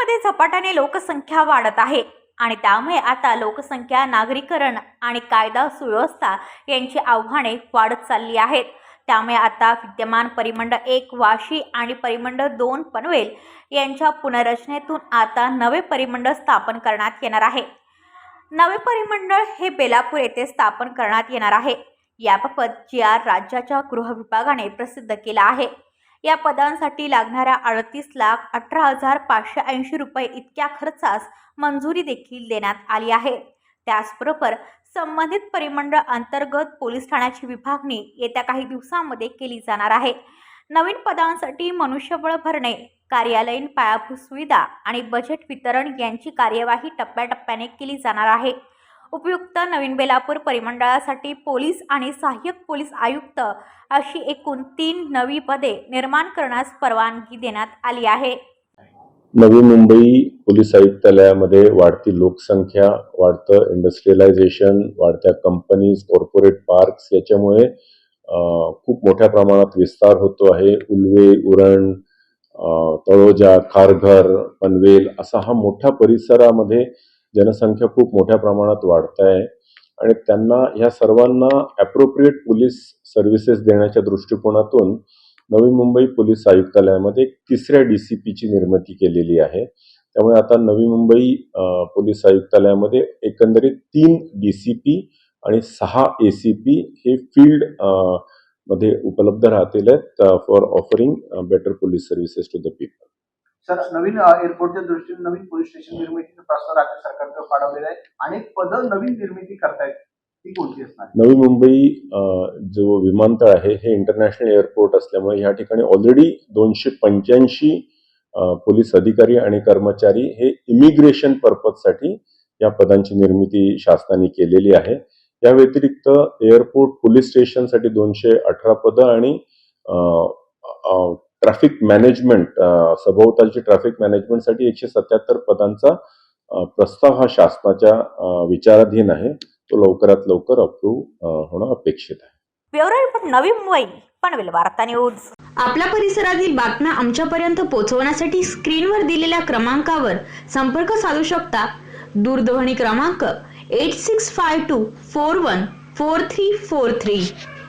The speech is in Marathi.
नवी झपाट्याने लोकसंख्या वाढत आहे आणि त्यामुळे आता लोकसंख्या नागरीकरण आणि कायदा सुव्यवस्था यांची आव्हाने वाढत चालली आहेत. त्यामुळे आता विद्यमान परिमंडळ एक वाशी आणि परिमंडळ दोन पनवेल यांच्या पुनर्रचनेतून आता नवे परिमंडळ स्थापन करण्यात येणार आहे. नवे परिमंडळ हे बेलापूर येथे स्थापन करण्यात येणार आहे. याबाबत जी आर राज्याच्या गृह विभागाने प्रसिद्ध केला आहे. या पदांसाठी लागणाऱ्या अडतीस लाख अठरा हजार पाचशे ऐंशी रुपये इतक्या खर्चास मंजुरी देखील देण्यात आली आहे. त्याचबरोबर संबंधित परिमंडळ अंतर्गत पोलीस ठाण्याची विभागणी येत्या काही दिवसांमध्ये केली जाणार आहे. नवीन पदांसाठी मनुष्यबळ भरणे कार्यालयीन पायाभूत सुविधा आणि बजेट वितरण यांची कार्यवाही टप्प्याटप्प्याने केली जाणार आहे. उपयुक्त नवीन बेलापूर परिमंडळासाठी पोलीस आणि सहाय्यक पोलीस आयुक्त अशी एकूण तीन नवी पदे निर्माण करण्यास परवानगी देण्यात आली आहे. नवी मुंबई पोलीस आयुक्तालयामध्ये वाढती लोकसंख्या वाढतं इंडस्ट्रियलायझेशन वाढत्या कंपनीज कॉर्पोरेट पार्क्स याच्यामुळे खूप मोठ्या प्रमाणात विस्तार होतो आहे. उल्वे उरण तळोजा खारघर पनवेल असा हा मोठ्या परिसरामध्ये जनसंख्या खूप मोठ्या प्रमाणात वाढत आहे आणि त्यांना ह्या सर्वांना ॲप्रोप्रिएट पोलीस सर्व्हिसेस देण्याच्या दृष्टिकोनातून नवी मुंबई पोलीस आयुक्तालयामध्ये एक तिसऱ्या डी सी पीची निर्मिती केलेली आहे. त्यामुळे आता नवी मुंबई पोलीस आयुक्तालयामध्ये एकंदरीत तीन डी सी पी आणि सहा ए सी पी हे फील्डमध्ये उपलब्ध राहतील आहेत for offering better police services to the people तर नवीन एअरपोर्टच्या दृष्टीने नवीन पोलीस स्टेशन निर्मितीचा प्रस्ताव राज्य सरकारकडे पाठवलेला आहे. अनेक पदं नवीन निर्मिती करतायत ती कोणती असणार? नवी मुंबई जो विमानतळ आहे हे इंटरनॅशनल एअरपोर्ट असल्यामुळे या ठिकाणी ऑलरेडी दोनशे पंच्याऐंशी पोलीस अधिकारी आणि कर्मचारी हे इमिग्रेशन पर्पजसाठी या पदांची निर्मिती शासनाने केलेली आहे. या व्यतिरिक्त एअरपोर्ट पोलीस स्टेशनसाठी दोनशे अठरा पदं आणि ट्रॅफिक मॅनेजमेंट सभोवतालची ट्रॅफिक मॅनेजमेंटसाठी एकशे सत्याहत्तर पदांचा प्रस्ताव हा शासनाच्या विचाराधीन आहे. तो लवकरात लवकर अप्रूव्ह होणं अपेक्षित आहे. ब्युरो नवी मुंबई पनवेल वार्ता न्यूज. आपल्या परिसरातील बातम्या आमच्यापर्यंत पोहोचवण्यासाठी स्क्रीनवर दिलेल्या क्रमांकावर संपर्क साधू शकता. दूरध्वनी क्रमांक eight six five two four one four three four three